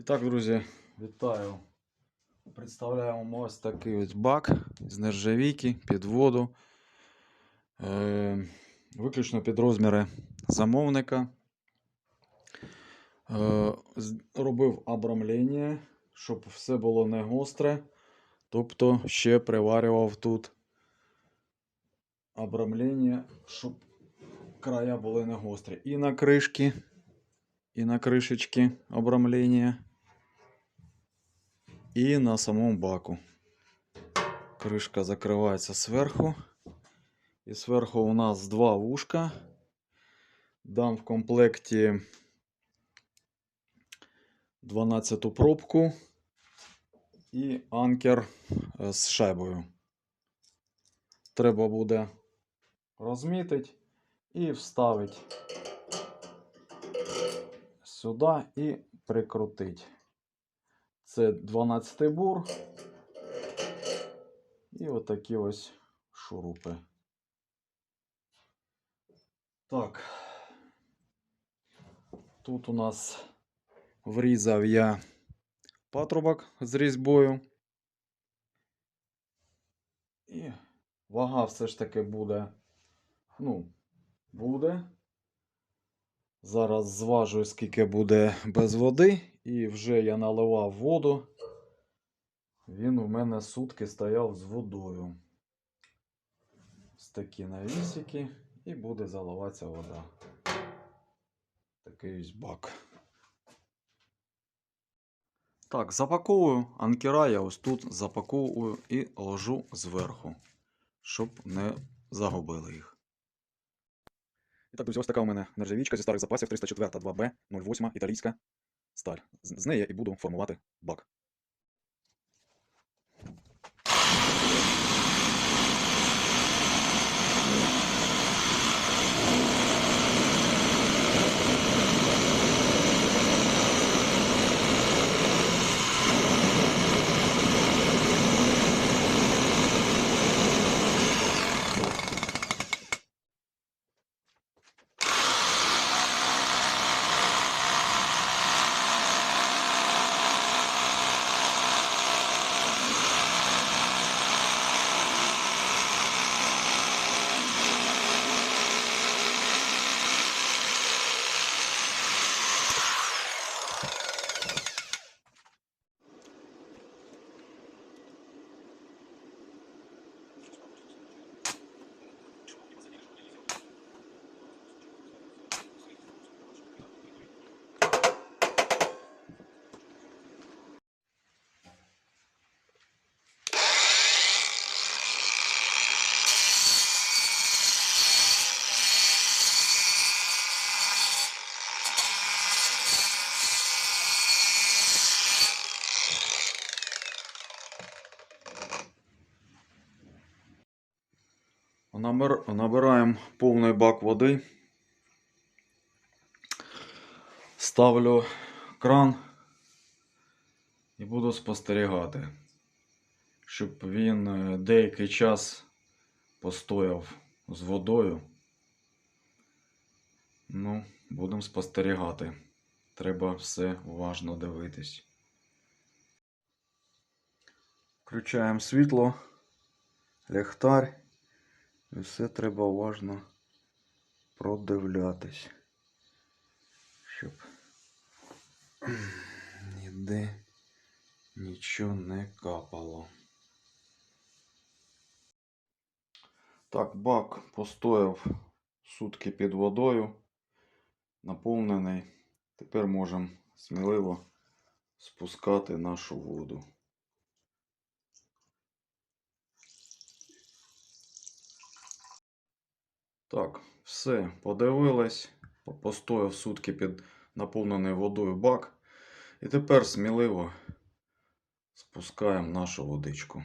І так, друзі, вітаю. Представляємо ось такий ось бак з нержавійки під воду. Е, виключно під розміри замовника. Е, робив обрамлення, щоб все було не гостре. Тобто ще приварював тут обрамлення, щоб края були не гострі. І на кришки, і на кришечки обрамлення, і на самому баку. Кришка закривається зверху. І зверху у нас два вушка. Дам в комплекті 12 пробку і анкер е, з шайбою. Треба буде розмітити і вставити сюди і прикрутити. Це 12 бур. І отакі ось шурупи. Так. Тут у нас врізав я патрубок з різьбою. І вага все ж таки буде. Ну, буде. Зараз зважую, скільки буде без води. І вже я наливав воду. Він у мене сутки стояв з водою. Ось такі навісики. І буде заливатися вода. Такий ось бак. Так, запаковую анкера я ось тут запаковую і ложу зверху, щоб не загубили їх. І так, друзі, ось така у мене нержавічка зі старих запасів 304 2B 08 італійська сталь. З неї я і буду формувати бак. Набираємо повний бак води. Ставлю кран і буду спостерігати, щоб він е, деякий час постояв з водою. Ну, будемо спостерігати. Треба все уважно дивитись. Включаємо світло, ліхтар. І все треба уважно продивлятись, щоб ніде нічого не капало. Так, бак постояв сутки під водою, наповнений. Тепер можемо сміливо спускати нашу воду. Так, все, подивились, постояв сутки під наповнений водою бак. І тепер сміливо спускаємо нашу водичку.